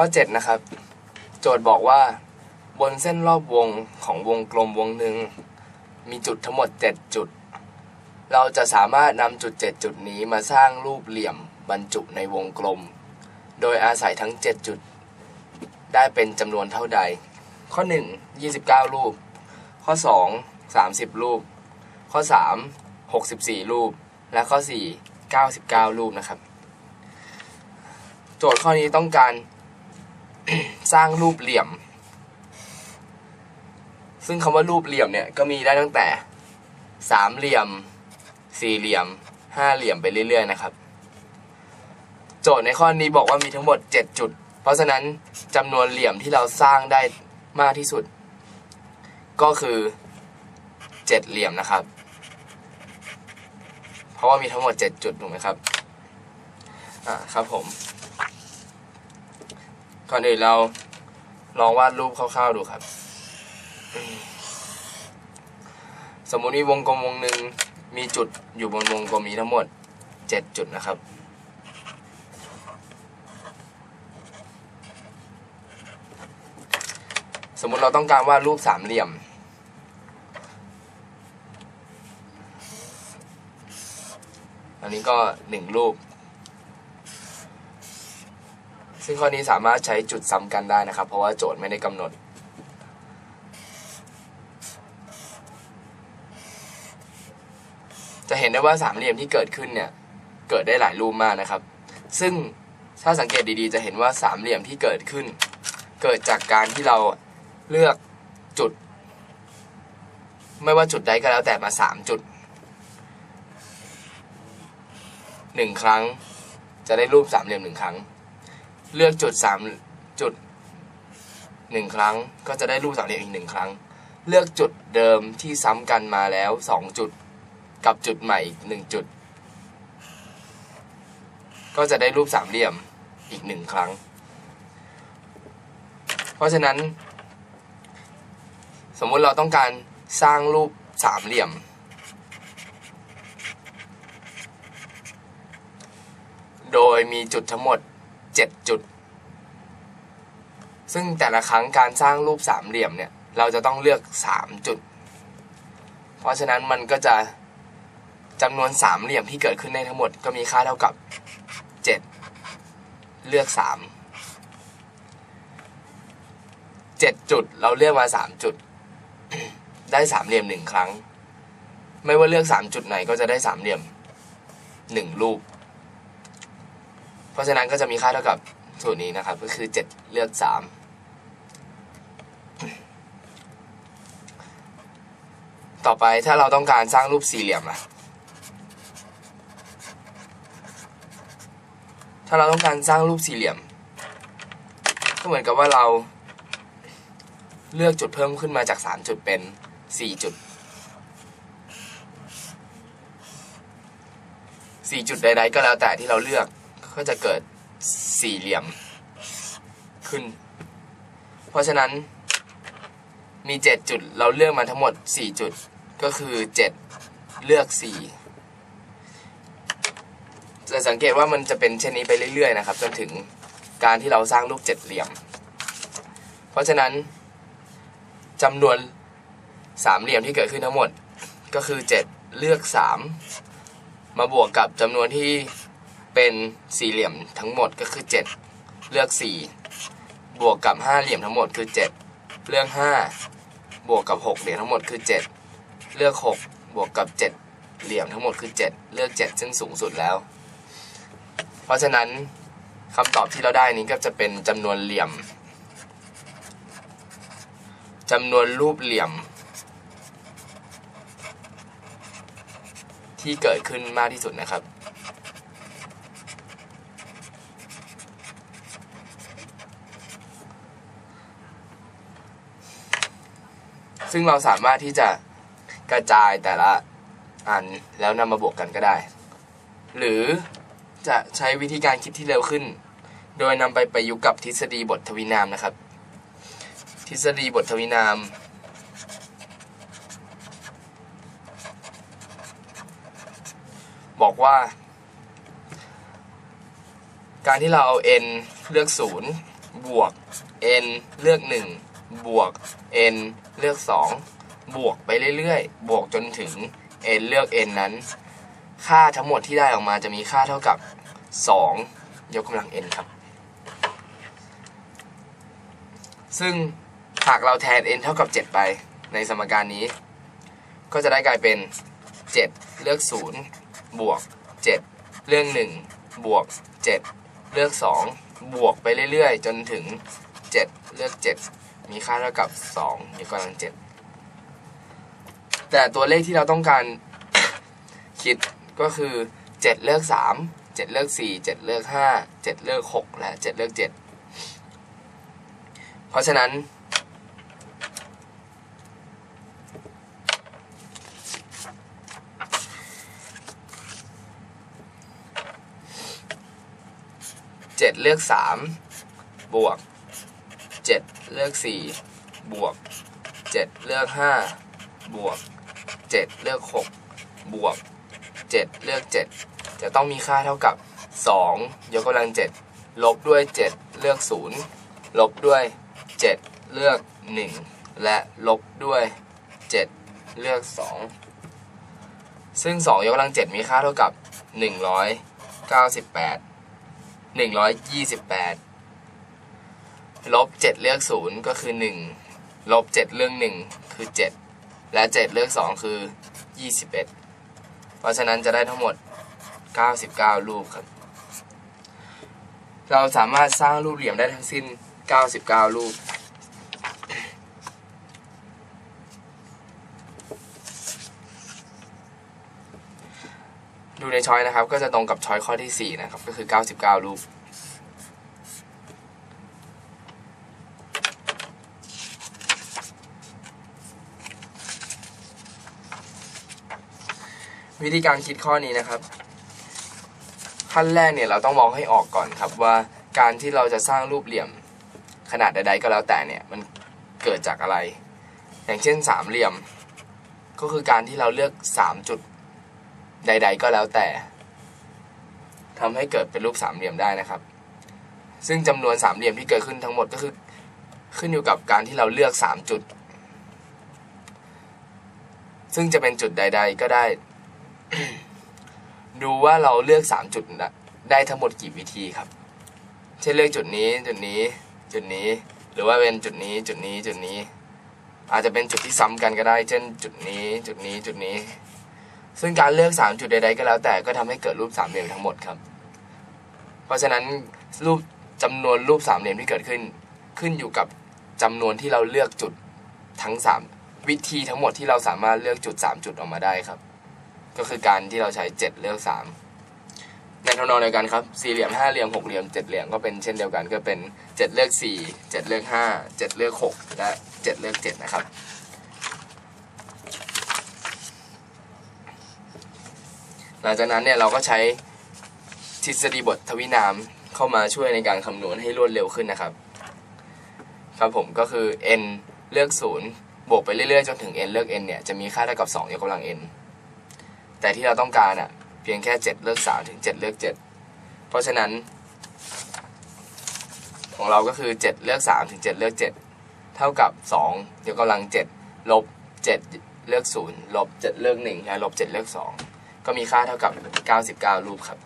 ข้อ 7 นะครับ โจทย์บอกว่า บนเส้นรอบวงของวงกลมวงหนึ่งมีจุดทั้งหมด 7 จุด เราจะสามารถนำจุด 7 จุดนี้มาสร้างรูปเหลี่ยมบรรจุในวงกลม โดยอาศัยทั้ง 7 จุด ได้เป็นจำนวนเท่าใด ข้อ 1 29 รูป ข้อ 2 30 รูป ข้อ 3 64 รูป และข้อ 4 99 รูปนะครับ โจทย์ข้อนี้ต้องการ สร้างรูปเหลี่ยม ซึ่งคำว่ารูปเหลี่ยมเนี่ยก็มีได้ตั้งแต่สามเหลี่ยม สี่เหลี่ยม ห้าเหลี่ยมไปเรื่อย ๆ นะครับ โจทย์ในข้อนี้บอกว่ามีทั้งหมด 7 จุด เพราะฉะนั้นจำนวนเหลี่ยมที่เราสร้างได้มากที่สุด ก็คือ 7 เหลี่ยมนะครับ เพราะว่ามีทั้งหมด 7 จุดถูกไหมครับ อ่าครับผม ก่อนอื่นเราลองวาดรูปคร่าวๆดูครับ สมมุติมีวงกลมวงหนึ่งมีจุดอยู่บนวงกลมนี้ทั้งหมด 7 จุดนะครับ สมมุติเราต้องการวาดรูปสามเหลี่ยม อันนี้ก็หนึ่งรูป ซึ่งข้อนี้สามารถใช้จุดซ้ำกันได้นะครับ เพราะว่าโจทย์ไม่ได้กำหนด จะเห็นได้ว่าสามเหลี่ยมที่เกิดขึ้นเนี่ยเกิดได้หลายรูปมากนะครับ ซึ่งถ้าสังเกตดีๆ จะเห็นว่าสามเหลี่ยมที่เกิดขึ้น เกิดจากการที่เราเลือกจุด ไม่ว่าจุดใดก็แล้วแต่มาสามจุดหนึ่งครั้ง จะได้รูปสามเหลี่ยมหนึ่งครั้ง เลือกจุดสามจุดหนึ่งครั้ง ก็จะได้รูปสามเหลี่ยมอีกหนึ่งครั้ง เลือกจุดเดิมที่ซ้ำกันมาแล้วสองจุดกับจุดใหม่อีกหนึ่งจุด ก็จะได้รูปสามเหลี่ยมอีกหนึ่งครั้ง เพราะฉะนั้น สมมุติเราต้องการสร้างรูปสามเหลี่ยม โดยมีจุดทั้งหมด 7 จุด ซึ่งแต่ละครั้งการสร้างรูปสามเหลี่ยมเนี่ย เราจะต้องเลือก 3 จุด เพราะฉะนั้นมันก็จะจำนวนสามเหลี่ยมที่เกิดขึ้นได้ทั้งหมดก็มีค่าเท่ากับ 7 เลือก 3 7 จุด เราเลือกมา 3 จุด ได้สามเหลี่ยมหนึ่งครั้ง ไม่ว่าเลือก 3 จุดไหนก็จะได้สามเหลี่ยม 1 รูป ราะฉะนั้นก็จะมีค่าเท่ากับสูตรนี้นะครับ ก็คือ 7 เลือก 3 ต่อไปถ้าเราต้องการสร้างรูปสี่เหลี่ยมล่ะถ้าเราต้องการสร้างรูปสี่เหลี่ยม ก็เหมือนกับว่าเราเลือกจุดเพิ่มขึ้นมาจาก 3 จุดเป็น 4 จุด 4 จุดใดๆก็แล้วแต่ที่เราเลือก ก็จะเกิดสี่เหลี่ยมขึ้น เพราะฉะนั้นมี 7 จุด เราเลือกมาทั้งหมด 4 จุด ก็คือ 7 เลือก 4 จะสังเกตว่ามันจะเป็นเช่นนี้ไปเรื่อยๆนะครับจนถึงการที่เราสร้างรูปเจ็ดเหลี่ยม เพราะฉะนั้นจำนวนสามเหลี่ยมที่เกิดขึ้นทั้งหมด ก็คือ 7 เลือก 3 มาบวกกับจำนวนที่ เป็นสี่เหลี่ยมทั้งหมดก็คือ 7 เลือก 4 บวกกับ 5 เหลี่ยมทั้งหมดคือ 7 เลือก 5 บวกกับ 6 เหลี่ยมทั้งหมดคือ 7 เลือก 6 บวกกับ 7 เหลี่ยมทั้งหมดคือ 7 เลือก 7 ซึ่งสูงสุดแล้ว เพราะฉะนั้นคำตอบที่เราได้นี้ก็จะเป็นจำนวนเหลี่ยมจำนวนรูปเหลี่ยม ที่เกิดขึ้นมากที่สุดนะครับ ซึ่งเราสามารถที่จะกระจายแต่ละอันแล้วนำมาบวกกันก็ได้ หรือจะใช้วิธีการคิดที่เร็วขึ้น โดยนำไปประยุกต์กับทฤษฎีบททวินามนะครับ ทฤษฎีบททวินาม บอกว่า การที่เราเอา n เลือก 0 บวก n เลือก 1 บวก n เลือก 2 บวกไปเรื่อยๆ บวกจนถึง n เลือก n นั้น ค่าทั้งหมดที่ได้ออกมาจะมีค่าเท่ากับ 2 ยกกำลัง n ครับ ซึ่งหากเราแทน n เท่ากับ 7 ไปในสมการนี้ ก็จะได้กลายเป็น 7 เลือก 0 บวก 7 เลือก 1 บวก 7 เลือก 2 บวกไปเรื่อยๆ จนถึง 7 เลือก 7 มีค่าเท่ากับ2ยกกำลัง 7 แต่ตัวเลขที่เราต้องการ คิดก็คือ 7 เลือก 3 7 เลือก 4 7 เลือก 5 7 เลือก 6 และ 7 เลือก 7 เพราะฉะนั้นเจ็ดเลือกสามบวกเจ็ด เลือก 4 บวก 7 เลือก 5 บวก 7 เลือก 6 บวก 7 เลือก 7 จะต้องมีค่าเท่ากับ 2 ยกกำลัง 7 ลบด้วย 7 เลือก 0 ลบด้วย 7 เลือก 1 และลบด้วย 7 เลือก 2 ซึ่ง 2 ยกกำลัง 7 มีค่าเท่ากับ 198 128 ลบเจ็ดเลือกศูนย์ก็คือหนึ่งลบเจ็ดเลือกหนึ่งคือเจ็ดและเจ็ดเลือกสองคือยี่สิบเอ็ดเพราะฉะนั้นจะได้ทั้งหมดเก้าสิบเก้ารูปครับ เราสามารถสร้างรูปเหลี่ยมได้ทั้งสิ้นเก้าสิบเก้ารูปดูในช้อยนะครับ ก็จะตรงกับช้อยข้อที่ 4 นะครับ ก็คือ 99 รูป วิธีการคิดข้อนี้นะครับขั้นแรกเนี่ยเราต้องมองให้ออกก่อนครับว่าการที่เราจะสร้างรูปเหลี่ยมขนาดใดๆก็แล้วแต่เนี่ยมันเกิดจากอะไร อย่างเช่นสามเหลี่ยม ก็คือการที่เราเลือก 3 จุดใด ๆ ก็แล้วแต่ทำให้เกิดเป็นรูปสามเหลี่ยมได้นะครับ ซึ่งจำนวนสามเหลี่ยมที่เกิดขึ้นทั้งหมดก็คือขึ้นอยู่กับการที่เราเลือกสามจุด ซึ่งจะเป็นจุดใด ๆ ก็ได้ ดูว่าเราเลือกสามจุดนะได้ทั้งหมดกี่วิธีครับ เช่นเลือกจุดนี้จุดนี้จุดนี้ หรือว่าเป็นจุดนี้จุดนี้จุดนี้ อาจจะเป็นจุดที่ซ้ำกันก็ได้ เช่น จุดนี้จุดนี้จุดนี้ ซึ่งการเลือก3จุดใด ๆ ก็แล้วแต่ก็ทำให้เกิดรูปสามเหลี่ยมทั้งหมดครับ เพราะฉะนั้นรูปจำนวนรูปสามเหลี่ยมที่เกิดขึ้น ขึ้นอยู่กับจำนวนที่เราเลือกจุดทั้ง3วิธีทั้งหมดที่เราสามารถเลือกจุด 3 จุดออกมาได้ครับ ก็คือการที่เราใช้7เลือก3ในทำนองเดียวกันครับสี่เหลี่ยมห้าเหลี่ยมหกเหลี่ยมเจ็ดเหลี่ยมก็เป็นเช่นเดียวกันก็เป็นเจ็ดเลือกสี่เจ็ดเลือกห้าเจ็ดเลือกหกและเจ็ดเลือกเจ็ดนะครับหลังจากนั้นเนี่ยเราก็ใช้ทฤษฎีบททวินามเข้ามาช่วยในการคำนวณให้รวดเร็วขึ้นนะครับ ครับผมก็คือ n เลือก 0 บวกไปเรื่อยๆ จนถึง n เลือก n เนี่ยจะมีค่าเท่ากับ 2 ยกกำลัง n แต่ที่เราต้องการอะเพียงแค่ 7 เลือก 3 ถึง 7 เลือก 7 เพราะฉะนั้น ของเราก็คือ 7 เลือก 3 ถึง 7 เลือก 7 เท่ากับ 2 ยกกำลัง 7 ลบ 7 เลือก 0 ลบ 7 เลือก1และลบ 7 เลือก 2 ก็มีค่าเท่ากับ 99 รูปครับ